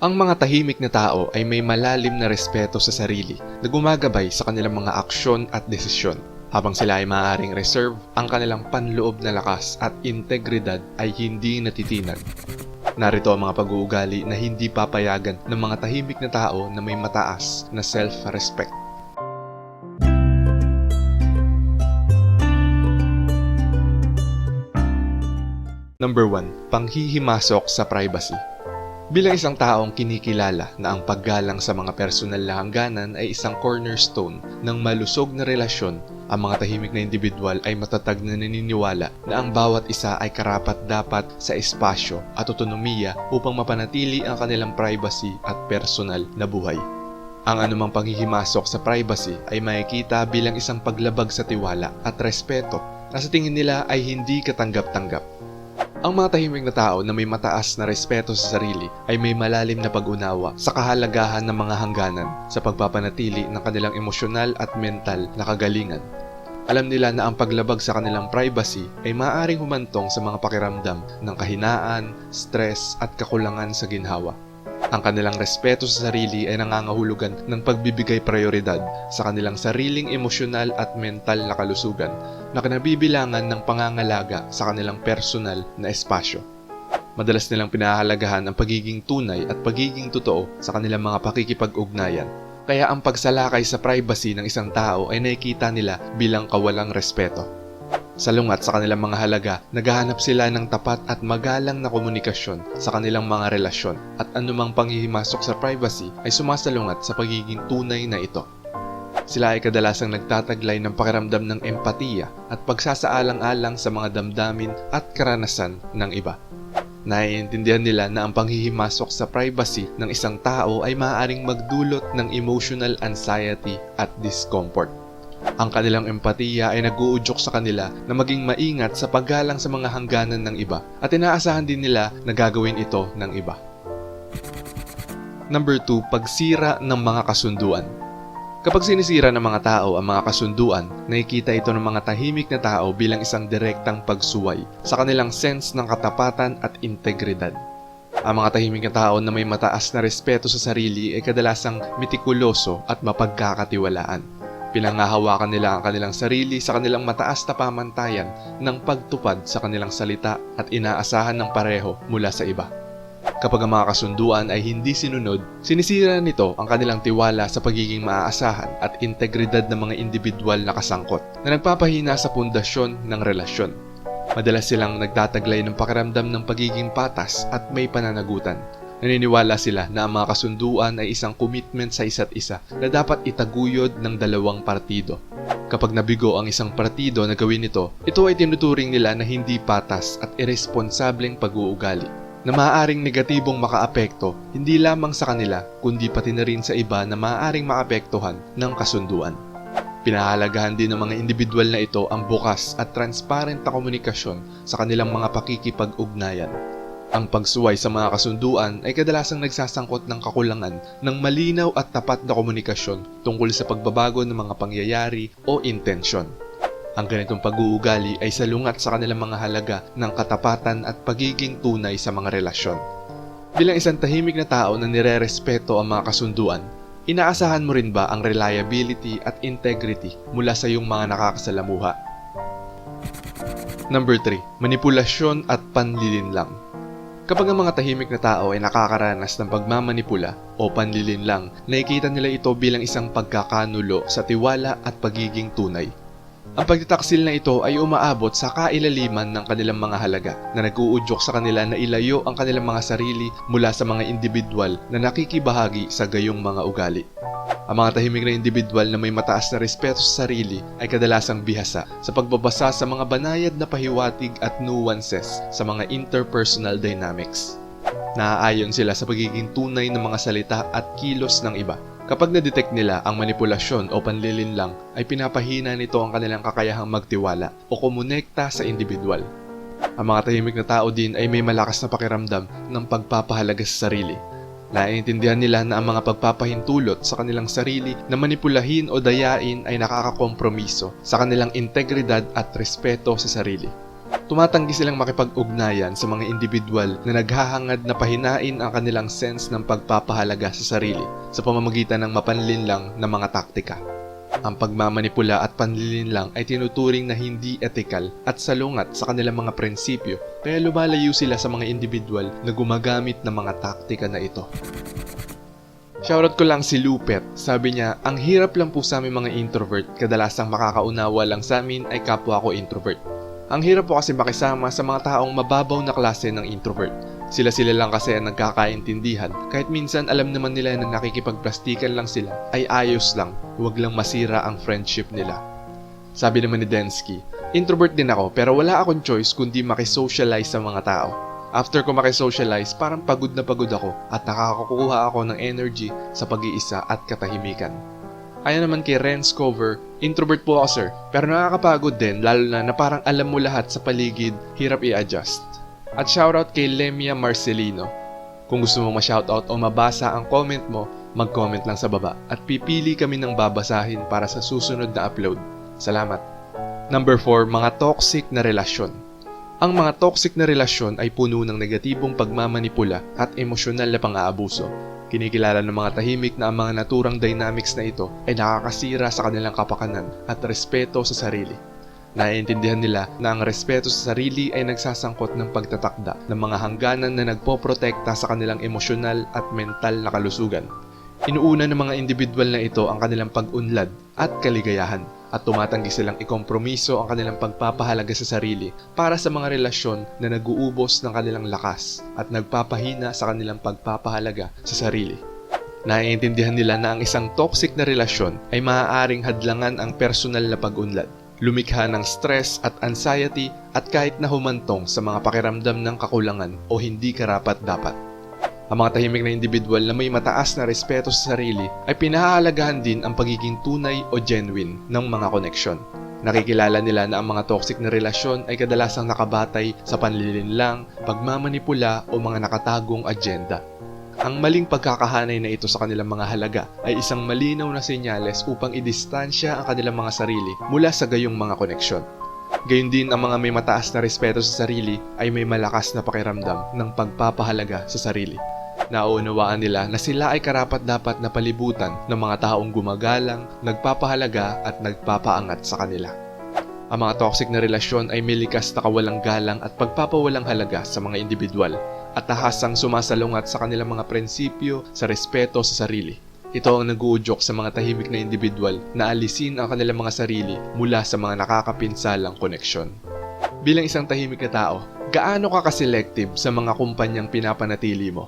Ang mga tahimik na tao ay may malalim na respeto sa sarili na gumagabay sa kanilang mga aksyon at desisyon. Habang sila ay maaaring reserve, ang kanilang panloob na lakas at integridad ay hindi natitinag. Narito ang mga pag-uugali na hindi papayagan ng mga tahimik na tao na may mataas na self-respect. Number 1. Panghihimasok sa privacy. Bilang isang taong kinikilala na ang paggalang sa mga personal na hangganan ay isang cornerstone ng malusog na relasyon, ang mga tahimik na individual ay matatag na naniniwala na ang bawat isa ay karapat dapat sa espasyo at otonomiya upang mapanatili ang kanilang privacy at personal na buhay. Ang anumang panghihimasok sa privacy ay makikita bilang isang paglabag sa tiwala at respeto na sa tingin nila ay hindi katanggap-tanggap. Ang mga tahimik na tao na may mataas na respeto sa sarili ay may malalim na pag-unawa sa kahalagahan ng mga hangganan sa pagpapanatili ng kanilang emosyonal at mental na kagalingan. Alam nila na ang paglabag sa kanilang privacy ay maaaring humantong sa mga pakiramdam ng kahinaan, stress at kakulangan sa ginhawa. Ang kanilang respeto sa sarili ay nangangahulugan ng pagbibigay prioridad sa kanilang sariling emosyonal at mental na kalusugan na kinabibilangan ng pangangalaga sa kanilang personal na espasyo. Madalas nilang pinahahalagahan ang pagiging tunay at pagiging totoo sa kanilang mga pakikipag-ugnayan. Kaya ang pagsalakay sa privacy ng isang tao ay nakikita nila bilang kawalang respeto. Salungat sa kanilang mga halaga, naghahanap sila ng tapat at magalang na komunikasyon sa kanilang mga relasyon at anumang panghihimasok sa privacy ay sumasalungat sa pagiging tunay na ito. Sila ay kadalasang nagtataglay ng pakiramdam ng empatiya at pagsasaalang-alang sa mga damdamin at karanasan ng iba. Naiintindihan nila na ang panghihimasok sa privacy ng isang tao ay maaaring magdulot ng emotional anxiety at discomfort. Ang kanilang empatiya ay nag-uudyok sa kanila na maging maingat sa paggalang sa mga hangganan ng iba at inaasahan din nila na gagawin ito ng iba. Number 2, pagsira ng mga kasunduan. Kapag sinisira ng mga tao ang mga kasunduan, nakikita ito ng mga tahimik na tao bilang isang direktang pagsuway sa kanilang sense ng katapatan at integridad. Ang mga tahimik na tao na may mataas na respeto sa sarili ay kadalasang mitikuloso at mapagkakatiwalaan. Pinangahawakan nila ang kanilang sarili sa kanilang mataas na pamantayan ng pagtupad sa kanilang salita at inaasahan ng pareho mula sa iba. Kapag ang mga kasunduan ay hindi sinunod, sinisira nito ang kanilang tiwala sa pagiging maaasahan at integridad ng mga individual na kasangkot na nagpapahina sa pundasyon ng relasyon. Madalas silang nagtataglay ng pakiramdam ng pagiging patas at may pananagutan. Naniniwala sila na ang mga kasunduan ay isang commitment sa isa't isa na dapat itaguyod ng dalawang partido. Kapag nabigo ang isang partido na gawin ito, ito ay tinuturing nila na hindi patas at irresponsableng pag-uugali na maaaring negatibong makaapekto hindi lamang sa kanila kundi pati na rin sa iba na maaaring maapektuhan ng kasunduan. Pinahalagahan din ng mga individual na ito ang bukas at transparent na komunikasyon sa kanilang mga pakikipag-ugnayan. Ang pagsuway sa mga kasunduan ay kadalasang nagsasangkot ng kakulangan ng malinaw at tapat na komunikasyon tungkol sa pagbabago ng mga pangyayari o intensyon. Ang ganitong pag-uugali ay salungat sa kanilang mga halaga ng katapatan at pagiging tunay sa mga relasyon. Bilang isang tahimik na tao na nire-respeto ang mga kasunduan, inaasahan mo rin ba ang reliability at integrity mula sa iyong mga nakakasalamuha? Number 3. Manipulasyon at panlilinlang. Kapag ang mga tahimik na tao ay nakakaranas ng pagmamanipula o panlilinlang, nakikita nila ito bilang isang pagkakanulo sa tiwala at pagiging tunay. Ang pagtataksil na ito ay umaabot sa kailaliman ng kanilang mga halaga na nag-uudyok sa kanila na ilayo ang kanilang mga sarili mula sa mga individual na nakikibahagi sa gayong mga ugali. Ang mga tahimik na individual na may mataas na respeto sa sarili ay kadalasang bihasa sa pagbabasa sa mga banayad na pahiwatig at nuances sa mga interpersonal dynamics. Naaayon sila sa pagiging tunay ng mga salita at kilos ng iba Kapag na-detect nila ang manipulasyon o panlilinlang, ay pinapahina nito ang kanilang kakayahang magtiwala o kumonekta sa individual. Ang mga tahimik na tao din ay may malakas na pakiramdam ng pagpapahalaga sa sarili. Naiintindihan nila na ang mga pagpapahintulot sa kanilang sarili na manipulahin o dayain ay nakakakompromiso sa kanilang integridad at respeto sa sarili. Tumatanggi silang makipag-ugnayan sa mga individual na naghahangad na pahinain ang kanilang sense ng pagpapahalaga sa sarili sa pamamagitan ng mapanlinlang na mga taktika. Ang pagmamanipula at panlilinlang ay tinuturing na hindi ethical at salungat sa kanilang mga prinsipyo kaya lumalayo sila sa mga individual na gumagamit ng mga taktika na ito. Shoutout ko lang si Lupet. Sabi niya, ang hirap lang po sa aming mga introvert. Kadalasang makakaunawa lang sa amin ay kapwa ko introvert. Ang hirap po kasi makisama sa mga taong mababaw na klase ng introvert. Sila-sila lang kasi ang nagkakaintindihan. Kahit minsan alam naman nila na nakikipagplastikan lang sila, ay ayos lang. Huwag lang masira ang friendship nila. Sabi naman ni Densky, introvert din ako pero wala akong choice kundi makisocialize sa mga tao. After ko makisocialize, parang pagod na pagod ako at nakakakuha ako ng energy sa pag-iisa at katahimikan. Kaya naman kay Renz Cover, introvert po ako sir, pero nakakapagod din lalo na na parang alam mo lahat sa paligid, hirap i-adjust. At shoutout kay Lemia Marcelino. Kung gusto mo ma-shoutout o mabasa ang comment mo, mag-comment lang sa baba at pipili kami ng babasahin para sa susunod na upload. Salamat. Number 4, mga toxic na relasyon. Ang mga toxic na relasyon ay puno ng negatibong pagmamanipula at emosyonal na pang-aabuso. Kinikilala ng mga tahimik na ang mga naturang dynamics na ito ay nakakasira sa kanilang kapakanan at respeto sa sarili. Naiintindihan nila na ang respeto sa sarili ay nagsasangkot ng pagtatakda ng mga hangganan na nagpoprotekta sa kanilang emosyonal at mental na kalusugan. Inuuna ng mga individual na ito ang kanilang pag-unlad at kaligayahan at tumatanggi silang ikompromiso ang kanilang pagpapahalaga sa sarili para sa mga relasyon na naguubos ng kanilang lakas at nagpapahina sa kanilang pagpapahalaga sa sarili. Naiintindihan nila na ang isang toxic na relasyon ay maaaring hadlangan ang personal na pag-unlad, lumikha ng stress at anxiety at kahit na humantong sa mga pakiramdam ng kakulangan o hindi karapat-dapat. Ang mga tahimik na individual na may mataas na respeto sa sarili ay pinahahalagahan din ang pagiging tunay o genuine ng mga koneksyon. Nakikilala nila na ang mga toxic na relasyon ay kadalasang nakabatay sa panlilinlang, pagmamanipula o mga nakatagong agenda. Ang maling pagkakahanay na ito sa kanilang mga halaga ay isang malinaw na senyales upang idistansya ang kanilang mga sarili mula sa gayong mga koneksyon. Gayun din ang mga may mataas na respeto sa sarili ay may malakas na pakiramdam ng pagpapahalaga sa sarili. Nauunawaan nila na sila ay karapat dapat na palibutan ng mga taong gumagalang, nagpapahalaga at nagpapaangat sa kanila. Ang mga toxic na relasyon ay may likas na kawalang galang at pagpapawalang halaga sa mga individual at tahasang sumasalungat sa kanilang mga prinsipyo sa respeto sa sarili. Ito ang naguudyok sa mga tahimik na individual na alisin ang kanilang mga sarili mula sa mga nakakapinsalang koneksyon. Bilang isang tahimik na tao, gaano ka ka-selective sa mga kumpanyang pinapanatili mo?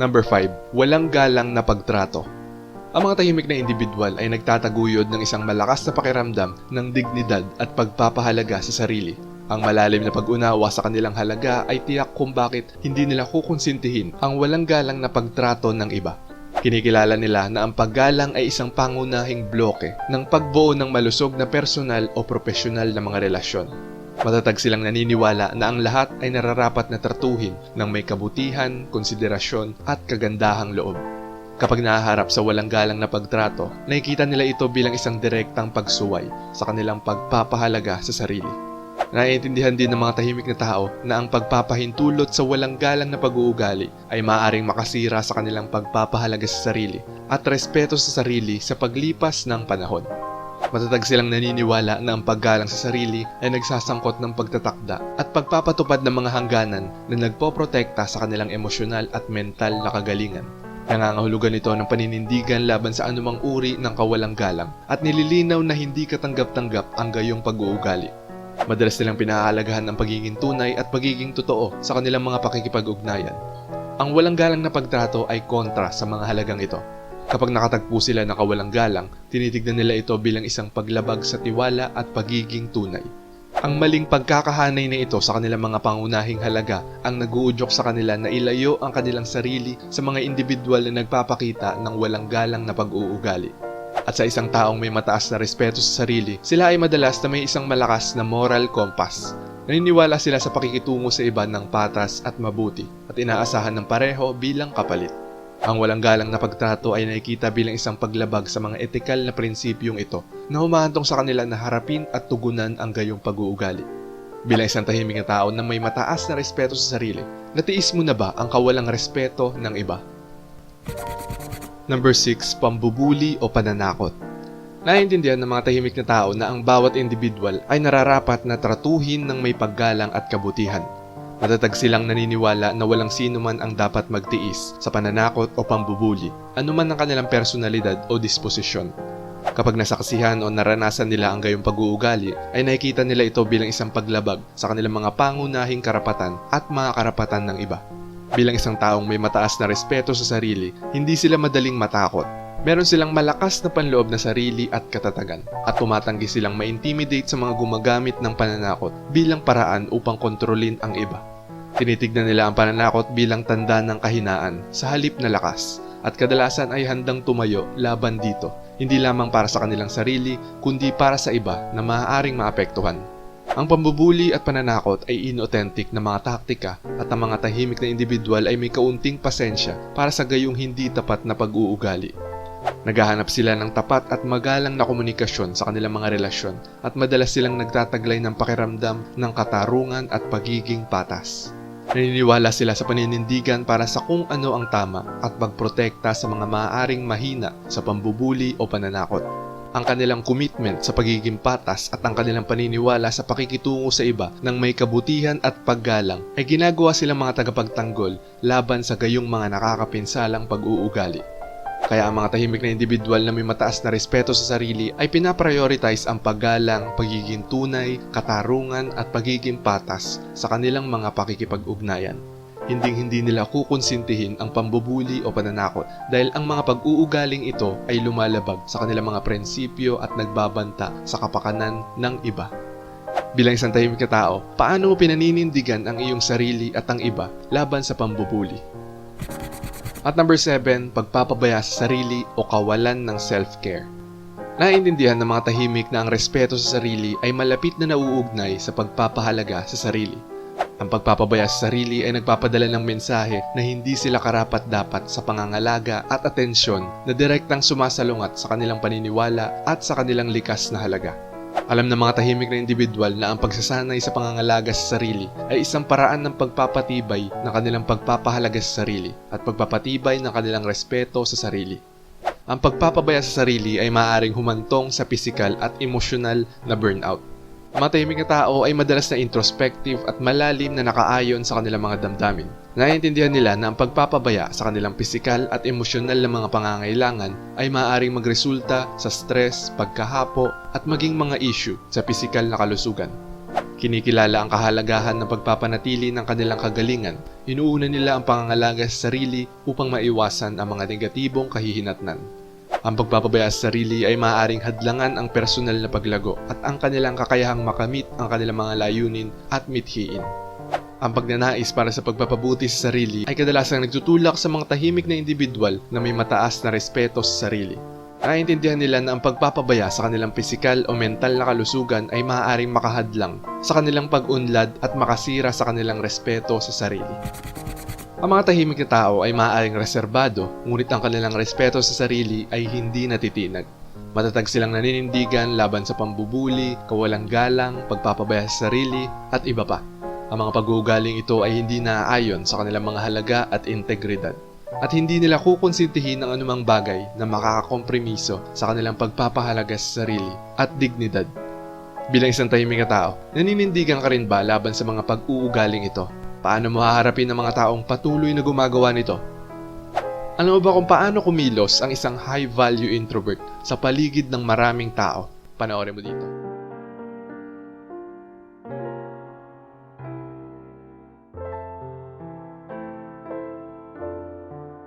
Number 5. Walang galang na pagtrato. Ang mga tahimik na individual ay nagtataguyod ng isang malakas na pakiramdam ng dignidad at pagpapahalaga sa sarili. Ang malalim na pag-unawa sa kanilang halaga ay tiyak kung bakit hindi nila kukonsintihin ang walang galang na pagtrato ng iba. Kinikilala nila na ang paggalang ay isang pangunahing bloke ng pagbuo ng malusog na personal o profesional na mga relasyon. Matatag silang naniniwala na ang lahat ay nararapat na tratuhin ng may kabutihan, konsiderasyon at kagandahang loob. Kapag nahaharap sa walang galang na pagtrato, nakikita nila ito bilang isang direktang pagsuway sa kanilang pagpapahalaga sa sarili. Naiintindihan din ng mga tahimik na tao na ang pagpapahintulot sa walang galang na pag-uugali ay maaaring makasira sa kanilang pagpapahalaga sa sarili at respeto sa sarili sa paglipas ng panahon. Matatag silang naniniwala na ang paggalang sa sarili ay nagsasangkot ng pagtatakda at pagpapatupad ng mga hangganan na nagpoprotekta sa kanilang emosyonal at mental na kagalingan. Nangangahulugan ito ng paninindigan laban sa anumang uri ng kawalang galang at nililinaw na hindi katanggap-tanggap ang gayong pag-uugali. Madalas nilang pinahahalagahan ang pagiging tunay at pagiging totoo sa kanilang mga pakikipag-ugnayan. Ang walang galang na pagtrato ay kontra sa mga halagang ito. Kapag nakatagpo sila ng kawalang galang, tinitignan nila ito bilang isang paglabag sa tiwala at pagiging tunay. Ang maling pagkakahanay na ito sa kanilang mga pangunahing halaga ang naguudyok sa kanila na ilayo ang kanilang sarili sa mga individual na nagpapakita ng walang galang na pag-uugali. At sa isang taong may mataas na respeto sa sarili, sila ay madalas na may isang malakas na moral compass. Naniniwala sila sa pakikitungo sa iba ng patas at mabuti at inaasahan ng pareho bilang kapalit. Ang walang galang na pagtrato ay nakikita bilang isang paglabag sa mga etikal na prinsipyong ito na humahantong sa kanila na harapin at tugunan ang gayong pag-uugali. Bilang isang tahimik na tao na may mataas na respeto sa sarili, natiis mo na ba ang kawalang respeto ng iba? Number 6, pambubuli o pananakot. Naiintindihan ng mga tahimik na tao na ang bawat individual ay nararapat na tratuhin ng may paggalang at kabutihan. Matatag silang naniniwala na walang sino man ang dapat magtiis sa pananakot o pambubuli, anuman ang kanilang personalidad o disposisyon. Kapag nasaksihan o naranasan nila ang gayong pag-uugali, ay nakikita nila ito bilang isang paglabag sa kanilang mga pangunahing karapatan at mga karapatan ng iba. Bilang isang taong may mataas na respeto sa sarili, hindi sila madaling matakot. Meron silang malakas na panloob na sarili at katatagan, at tumatanggi silang ma-intimidate sa mga gumagamit ng pananakot bilang paraan upang kontrolin ang iba. Tinitignan nila ang pananakot bilang tanda ng kahinaan sa halip na lakas, at kadalasan ay handang tumayo laban dito, hindi lamang para sa kanilang sarili, kundi para sa iba na maaaring maapektuhan. Ang pambubuli at pananakot ay inauthentic na mga taktika at ang mga tahimik na individual ay may kaunting pasensya para sa gayong hindi tapat na pag-uugali. Naghahanap sila ng tapat at magalang na komunikasyon sa kanilang mga relasyon at madalas silang nagtataglay ng pakiramdam ng katarungan at pagiging patas. Naniniwala sila sa paninindigan para sa kung ano ang tama at pagprotekta sa mga maaaring mahina sa pambubuli o pananakot. Ang kanilang commitment sa pagiging patas at ang kanilang paniniwala sa pakikitungo sa iba ng may kabutihan at paggalang ay ginagawa silang mga tagapagtanggol laban sa gayong mga nakakapinsalang pag-uugali. Kaya ang mga tahimik na individual na may mataas na respeto sa sarili ay pinaprioritize ang paggalang, pagiging tunay, katarungan at pagiging patas sa kanilang mga pakikipag-ugnayan. Hinding-hindi nila kukonsintihin ang pambubuli o pananakot dahil ang mga pag-uugaling ito ay lumalabag sa kanilang mga prinsipyo at nagbabanta sa kapakanan ng iba. Bilang isang tahimik na tao, paano mo pinaninindigan ang iyong sarili at ang iba laban sa pambubuli? At number 7, pagpapabaya sa sarili o kawalan ng self-care. Naiintindihan ng mga tahimik na ang respeto sa sarili ay malapit na nauugnay sa pagpapahalaga sa sarili. Ang pagpapabaya sa sarili ay nagpapadala ng mensahe na hindi sila karapat dapat sa pangangalaga at atensyon na direktang sumasalungat sa kanilang paniniwala at sa kanilang likas na halaga. Alam ng mga tahimik na individual na ang pagsasanay sa pangangalaga sa sarili ay isang paraan ng pagpapatibay ng kanilang pagpapahalaga sa sarili at pagpapatibay ng kanilang respeto sa sarili. Ang pagpapabaya sa sarili ay maaaring humantong sa pisikal at emosyonal na burnout. Ang mga tahimik na tao ay madalas na introspective at malalim na nakaayon sa kanilang mga damdamin. Naiintindihan nila na ang pagpapabaya sa kanilang pisikal at emosyonal na mga pangangailangan ay maaaring magresulta sa stress, pagkahapo at maging mga issue sa pisikal na kalusugan. Kinikilala ang kahalagahan ng pagpapanatili ng kanilang kagalingan. Inuuna nila ang pangangalaga sa sarili upang maiwasan ang mga negatibong kahihinatnan. Ang pagpapabaya sa sarili ay maaaring hadlangan ang personal na paglago at ang kanilang kakayahang makamit ang kanilang mga layunin at mithiin. Ang pagnanais para sa pagpapabuti sa sarili ay kadalasang nagtutulak sa mga tahimik na individual na may mataas na respeto sa sarili. Naiintindihan nila na ang pagpapabaya sa kanilang pisikal o mental na kalusugan ay maaaring makahadlang sa kanilang pag-unlad at makasira sa kanilang respeto sa sarili. Ang mga tahimik na tao ay maaaring reserbado, ngunit ang kanilang respeto sa sarili ay hindi natitinag. Matatag silang naninindigan laban sa pambubuli, kawalang galang, pagpapabaya sa sarili, at iba pa. Ang mga pag-uugaling ito ay hindi naaayon sa kanilang mga halaga at integridad. At hindi nila kukonsintihin ang anumang bagay na makakakompromiso sa kanilang pagpapahalaga sa sarili at dignidad. Bilang isang tahimik na tao, naninindigan ka rin ba laban sa mga pag-uugaling ito? Paano mo haharapin ang mga taong patuloy na gumagawa nito? Alam mo ba kung paano kumilos ang isang high-value introvert sa paligid ng maraming tao? Panoorin mo dito.